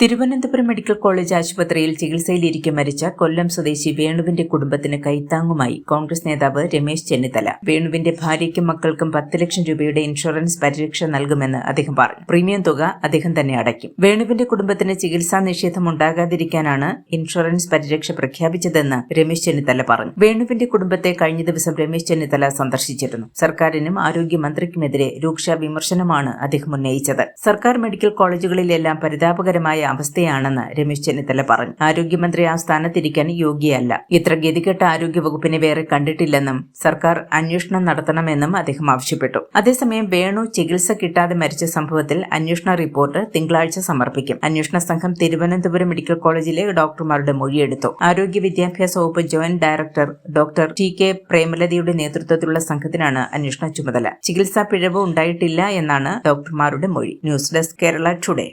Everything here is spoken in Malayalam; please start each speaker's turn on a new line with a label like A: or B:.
A: തിരുവനന്തപുരം മെഡിക്കൽ കോളേജ് ആശുപത്രിയിൽ ചികിത്സയിലിരിക്കെ മരിച്ച കൊല്ലം സ്വദേശി വേണുവിന്റെ കുടുംബത്തിന് കൈത്താങ്ങുമായി കോൺഗ്രസ് നേതാവ് രമേശ് ചെന്നിത്തല. വേണുവിന്റെ ഭാര്യയ്ക്കും മക്കൾക്കും പത്ത് ലക്ഷം രൂപയുടെ ഇൻഷുറൻസ് പരിരക്ഷ നൽകുമെന്ന് അദ്ദേഹം പറഞ്ഞു. പ്രീമിയം തുക അദ്ദേഹം തന്നെ അടയ്ക്കും. വേണുവിന്റെ കുടുംബത്തിന് ചികിത്സാ നിഷേധം ഉണ്ടാകാതിരിക്കാനാണ് ഇൻഷുറൻസ് പരിരക്ഷ പ്രഖ്യാപിച്ചതെന്ന് രമേശ് ചെന്നിത്തല പറഞ്ഞു. വേണുവിന്റെ കുടുംബത്തെ കഴിഞ്ഞ ദിവസം രമേശ് ചെന്നിത്തല സന്ദർശിച്ചിരുന്നു. സർക്കാരിനും ആരോഗ്യമന്ത്രിക്കുമെതിരെ രൂക്ഷ വിമർശനമാണ് അദ്ദേഹം ഉന്നയിച്ചത്. സർക്കാർ മെഡിക്കൽ കോളേജുകളിലെല്ലാം പരിതാപകരമായ അവസ്ഥയാണെന്ന് രമേശ് ചെന്നിത്തല പറഞ്ഞു. ആരോഗ്യമന്ത്രി ആ സ്ഥാനത്തിരിക്കാൻ യോഗ്യയല്ല. ഇത്ര ഗതികെട്ട ആരോഗ്യവകുപ്പിനെ വേറെ കണ്ടിട്ടില്ലെന്നും സർക്കാർ അന്വേഷണം നടത്തണമെന്നും അദ്ദേഹം ആവശ്യപ്പെട്ടു. അതേസമയം വേണു ചികിത്സ കിട്ടാതെ മരിച്ച സംഭവത്തിൽ അന്വേഷണ റിപ്പോർട്ട് തിങ്കളാഴ്ച സമർപ്പിക്കും. അന്വേഷണ സംഘം തിരുവനന്തപുരം മെഡിക്കൽ കോളേജിലെ ഡോക്ടർമാരുടെ മൊഴിയെടുത്തു. ആരോഗ്യ വിദ്യാഭ്യാസ വകുപ്പ് joint director doctor T K പ്രേമലതയുടെ നേതൃത്വത്തിലുള്ള സംഘത്തിനാണ് അന്വേഷണ ചുമതല. ചികിത്സാ പിഴവ് ഉണ്ടായിട്ടില്ല എന്നാണ് ഡോക്ടർമാരുടെ മൊഴി. News desk Kerala today.